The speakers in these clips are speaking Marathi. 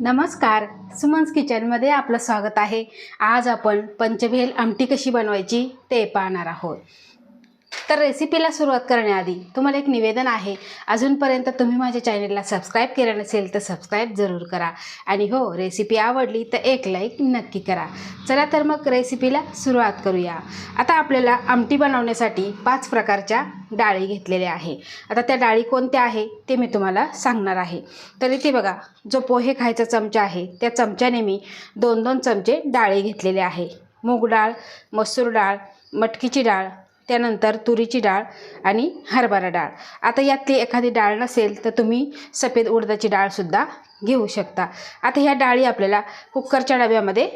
नमस्कार. सुमन्स किचनमध्ये आपलं स्वागत आहे. आज आपण पंचभेल आमटी कशी बनवायची ते पाहणार आहोत. तर रेसिपीला सुरुवात करण्याआधी तुम्हाला एक निवेदन आहे. अजूनपर्यंत तुम्ही माझ्या चॅनेलला सबस्क्राईब केलं नसेल तर सबस्क्राईब जरूर करा. आणि हो रेसिपी आवडली तर एक लाईक नक्की करा. चला तर मग रेसिपीला सुरुवात करूया. आता आपल्याला आमटी बनवण्यासाठी पाच प्रकारच्या डाळी घेतलेल्या आहे. आता त्या डाळी कोणत्या आहे ते मी तुम्हाला सांगणार आहे. तर इथे बघा जो पोहे खायचा चमचा आहे त्या चमच्याने मी दोन दोन चमचे डाळी घेतलेले आहे. मूग डाळ मसूर डाळ मटकीची डाळ त्यानंतर तुरीची डाळ आणि हरभरा डाळ. आता यातली एखादी डाळ नसेल तर तुम्ही सफेद उडदाची डाळसुद्धा घेऊ शकता. आता ह्या डाळी आपल्याला कुकरच्या डब्यामध्ये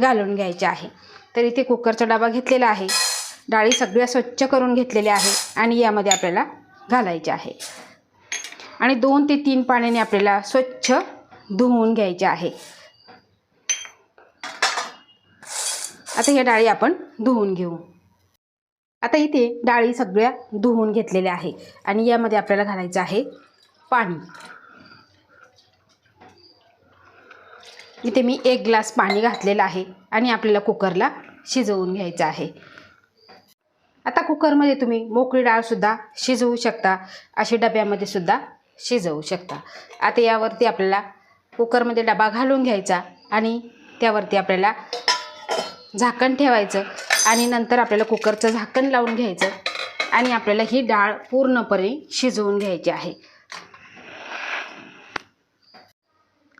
घालून घ्यायच्या आहे. तर इथे कुकरचा डबा घेतलेला आहे. डाळी सगळ्या स्वच्छ करून घेतलेल्या आहे आणि यामध्ये आपल्याला घालायचे आहे. आणि दोन ते तीन पाण्याने आपल्याला स्वच्छ धुवून घ्यायचे आहे. आता ह्या डाळी आपण धुवून घेऊ. आता इथे डाळी सगळ्या धुवून घेतलेल्या आहे आणि यामध्ये आपल्याला घालायचं आहे पाणी. इथे मी एक ग्लास पाणी घातलेलं आहे आणि आपल्याला कुकरला शिजवून घ्यायचं आहे. आता कुकरमध्ये तुम्ही मोकळी डाळसुद्धा शिजवू शकता. अशी डब्यामध्ये सुद्धा शिजवू शकता. आता यावरती आपल्याला कुकरमध्ये डबा घालून घ्यायचा आणि त्यावरती आपल्याला झाकण ठेवायचं आणि नंतर आपल्याला कुकरचं झाकण लावून घ्यायचं आणि आपल्याला ही डाळ पूर्णपणे शिजवून घ्यायची आहे.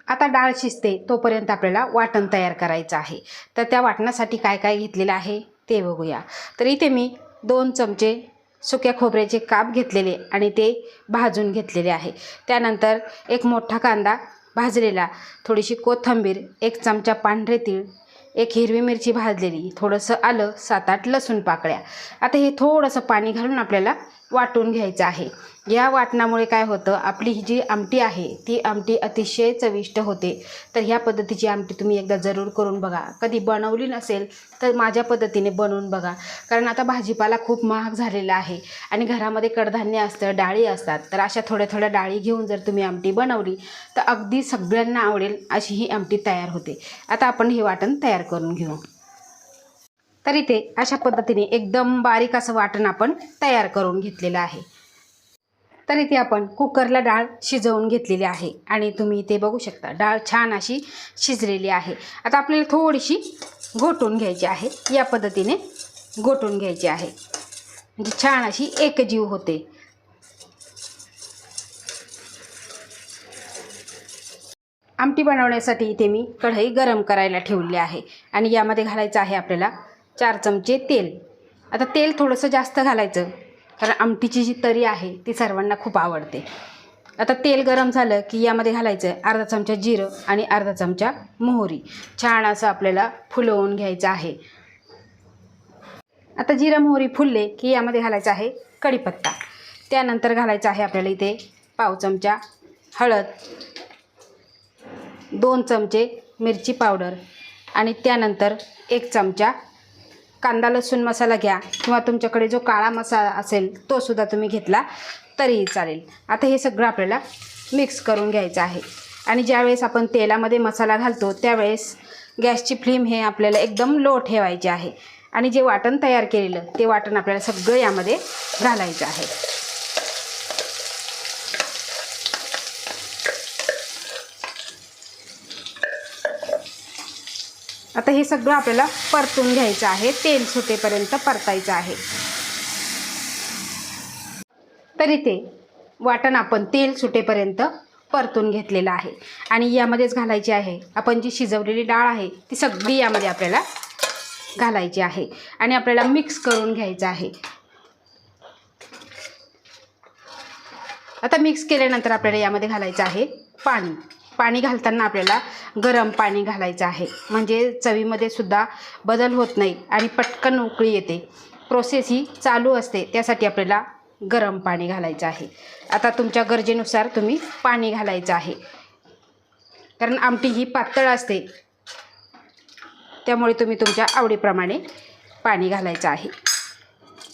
आता डाळ शिजते तोपर्यंत आपल्याला वाटण तयार करायचं आहे. तर त्या वाटणासाठी काय काय घेतलेलं आहे ते बघूया. तर इथे मी दोन चमचे सुक्या खोबऱ्याचे काप घेतलेले आणि ते भाजून घेतलेले आहे. त्यानंतर एक मोठा कांदा भाजलेला थोडीशी कोथिंबीर एक चमचा पांढरे तीळ एक हिरवी मिरची भाजलेली थोडंसं आलं सात आठ लसूण पाकळ्या. आता हे थोडंसं पाणी घालून आपल्याला वाटून घ्यायचं आहे. या वाटणामुळे काय होतं आपली ही जी आमटी आहे ती आमटी अतिशय चविष्ट होते. तर ह्या पद्धतीची आमटी तुम्ही एकदा जरूर करून बघा. कधी बनवली नसेल तर माझ्या पद्धतीने बनवून बघा. कारण आता भाजीपाला खूप महाग झालेला आहे आणि घरामध्ये कडधान्य असतं डाळी असतात. तर अशा थोड्या थोड्या डाळी घेऊन जर तुम्ही आमटी बनवली तर अगदी सगळ्यांना आवडेल अशी ही आमटी तयार होते. आता आपण हे वाटण तयार करून घेऊ. तर इथे अशा पद्धतीने एकदम बारीक असं वाटण आपण तयार करून घेतलेलं आहे. तर इथे आपण कुकरला डाळ शिजवून घेतलेली आहे आणि तुम्ही इथे बघू शकता डाळ छान अशी शिजलेली आहे. आता आपल्याला थोडीशी घोटून घ्यायची आहे. या पद्धतीने घोटून घ्यायची आहे. म्हणजे छान अशी एकजीव होते. आमटी बनवण्यासाठी इथे मी कढई गरम करायला ठेवली आहे. आणि यामध्ये घालायचं आहे आपल्याला चार चमचे तेल. आता तेल थोडंसं जास्त घालायचं कारण आमटीची जी तरी आहे ती सर्वांना खूप आवडते. आता तेल गरम झालं की यामध्ये घालायचं अर्धा चमचा जिरं आणि अर्धा चमचा मोहरी. छान असं आपल्याला फुलवून घ्यायचं आहे. आता जिरं मोहरी फुलले की यामध्ये घालायचं आहे कढीपत्ता. त्यानंतर घालायचं आहे आपल्याला इथे पाव चमचा हळद दोन चमचे मिरची पावडर आणि त्यानंतर एक चमचा कांदा लसूण मसाला घ्या किंवा तुमच्याकडे जो काळा मसाला असेल तोसुद्धा तुम्ही घेतला तरीही चालेल. आता हे सगळं आपल्याला मिक्स करून घ्यायचं आहे. आणि ज्यावेळेस आपण तेलामध्ये मसाला घालतो त्यावेळेस गॅसची फ्लेम हे आपल्याला एकदम लो ठेवायची आहे. आणि जे वाटण तयार केलेलं ते वाटण आपल्याला सगळं यामध्ये घालायचं आहे. आता हे सगळं आपल्याला परतून घ्यायचं आहे. तेल सुटेपर्यंत परतायचं आहे. तर इथे वाटण आपण तेल सुटेपर्यंत परतून घेतलेलं आहे. आणि यामध्येच घालायची आहे. आपण जी शिजवलेली डाळ आहे ती सगळी यामध्ये आपल्याला घालायची आहे. आणि आपल्याला मिक्स करून घ्यायचं आहे. आता मिक्स केल्यानंतर आपल्याला यामध्ये घालायचं आहे पाणी. पाणी घालताना आपल्याला गरम पाणी घालायचं आहे. म्हणजे चवीमध्ये सुद्धा बदल होत नाही आणि पटकन उकळी येते. प्रोसेस ही चालू असते. त्यासाठी आपल्याला गरम पाणी घालायचं आहे. आता तुमच्या गरजेनुसार तुम्ही पाणी घालायचं आहे. कारण आमटी ही पातळ असते. त्यामुळे तुम्ही तुमच्या आवडीप्रमाणे पाणी घालायचं आहे.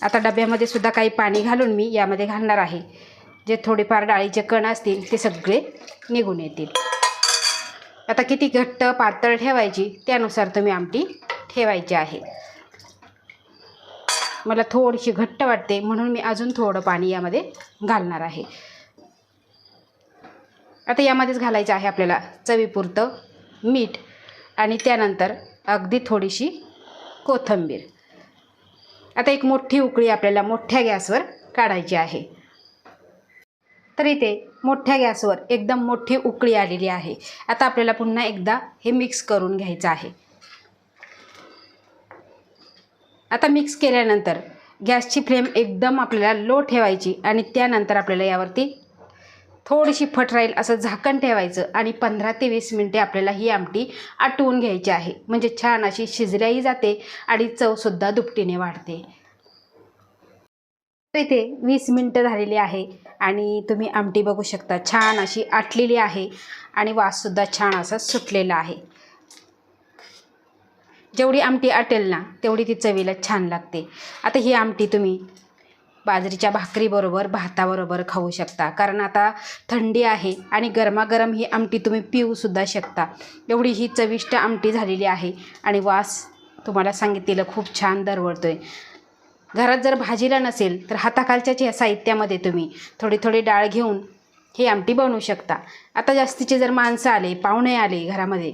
आता डब्यामध्ये सुद्धा काही पाणी घालून मी यामध्ये घालणार आहे. जे थोडेफार डाळीचे कण असतील ते सगळे निघून येतील. आता किती घट्ट पातळ ठेवायची त्यानुसार तुम्ही आमटी ठेवायची आहे. मला थोडीशी घट्ट वाटते म्हणून मी अजून थोडं पाणी यामध्ये घालणार आहे. आता यामध्येच घालायचं आहे आपल्याला चवीपुरतं मीठ आणि त्यानंतर अगदी थोडीशी कोथिंबीर. आता एक मोठी उकळी आपल्याला मोठ्या गॅसवर काढायची आहे. तर इथे मोठ्या गॅसवर एकदम मोठी उकळी आलेली आहे. आता आपल्याला पुन्हा एकदा हे मिक्स करून घ्यायचं आहे. आता मिक्स केल्यानंतर गॅसची फ्लेम एकदम आपल्याला लो ठेवायची आणि त्यानंतर आपल्याला यावरती थोडीशी फट राहील असं झाकण ठेवायचं आणि पंधरा ते वीस मिनटे आपल्याला ही आमटी आटवून घ्यायची आहे. म्हणजे छान अशी शिजल्याही जाते आणि चवसुद्धा दुपटीने वाढते. तर इथे वीस मिनटं झालेली आहे आणि तुम्ही आमटी बघू शकता. छान अशी आटलेली आहे आणि वाससुद्धा छान असा सुटलेला आहे. जेवढी आमटी आटेल ना तेवढी ती चवीला छान लागते. आता ही आमटी तुम्ही बाजरीच्या भाकरीबरोबर भाताबरोबर खाऊ शकता. कारण आता थंडी आहे आणि गरमागरम ही आमटी तुम्ही पिऊसुद्धा शकता. एवढी ही चविष्ट आमटी झालेली आहे आणि वास तुम्हाला सांगितलेलं खूप छान दरवळतो आहे घरात जर भाजीला नसेल तर हाताखालच्याच या साहित्यामध्ये तुम्ही थोडी थोडी डाळ घेऊन ही आमटी बनवू शकता. आता जास्तीचे जर माणसं आले पाहुणे आले घरामध्ये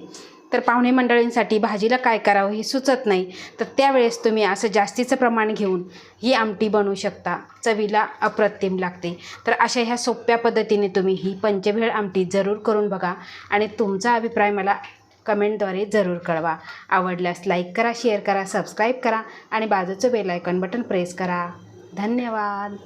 तर पाहुणे मंडळींसाठी भाजीला काय करावं हे सुचत नाही. तर त्यावेळेस तुम्ही असं जास्तीचं प्रमाण घेऊन ही आमटी बनवू शकता. चवीला अप्रतिम लागते. तर अशा ह्या सोप्या पद्धतीने तुम्ही ही पंचभेळ आमटी जरूर करून बघा आणि तुमचा अभिप्राय मला कमेंटद्वारे जरूर कळवा. आवडल्यास लाईक करा शेअर करा सबस्क्राईब करा आणि बाजूचं बेल आयकॉन बटन प्रेस करा. धन्यवाद.